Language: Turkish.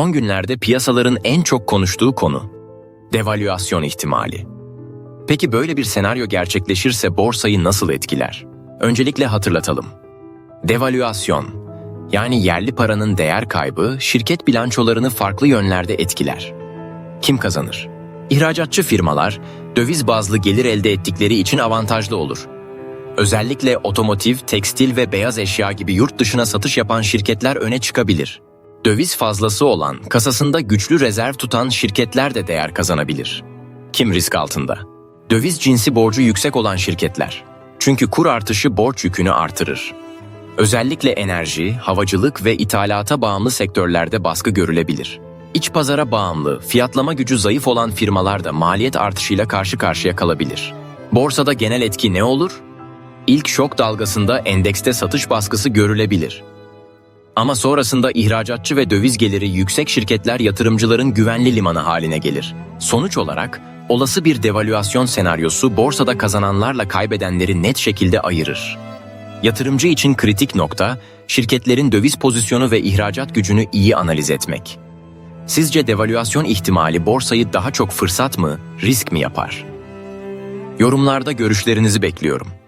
Son günlerde piyasaların en çok konuştuğu konu devalüasyon ihtimali. Peki böyle bir senaryo gerçekleşirse borsayı nasıl etkiler? Öncelikle hatırlatalım. Devalüasyon yani yerli paranın değer kaybı şirket bilançolarını farklı yönlerde etkiler. Kim kazanır? İhracatçı firmalar döviz bazlı gelir elde ettikleri için avantajlı olur. Özellikle otomotiv, tekstil ve beyaz eşya gibi yurt dışına satış yapan şirketler öne çıkabilir. Döviz fazlası olan, kasasında güçlü rezerv tutan şirketler de değer kazanabilir. Kim risk altında? Döviz cinsi borcu yüksek olan şirketler. Çünkü kur artışı borç yükünü artırır. Özellikle enerji, havacılık ve ithalata bağımlı sektörlerde baskı görülebilir. İç pazara bağımlı, fiyatlama gücü zayıf olan firmalar da maliyet artışıyla karşı karşıya kalabilir. Borsada genel etki ne olur? İlk şok dalgasında endekste satış baskısı görülebilir. Ama sonrasında ihracatçı ve döviz geliri yüksek şirketler yatırımcıların güvenli limanı haline gelir. Sonuç olarak olası bir devalüasyon senaryosu borsada kazananlarla kaybedenleri net şekilde ayırır. Yatırımcı için kritik nokta, şirketlerin döviz pozisyonu ve ihracat gücünü iyi analiz etmek. Sizce devalüasyon ihtimali borsayı daha çok fırsat mı, risk mi yapar? Yorumlarda görüşlerinizi bekliyorum.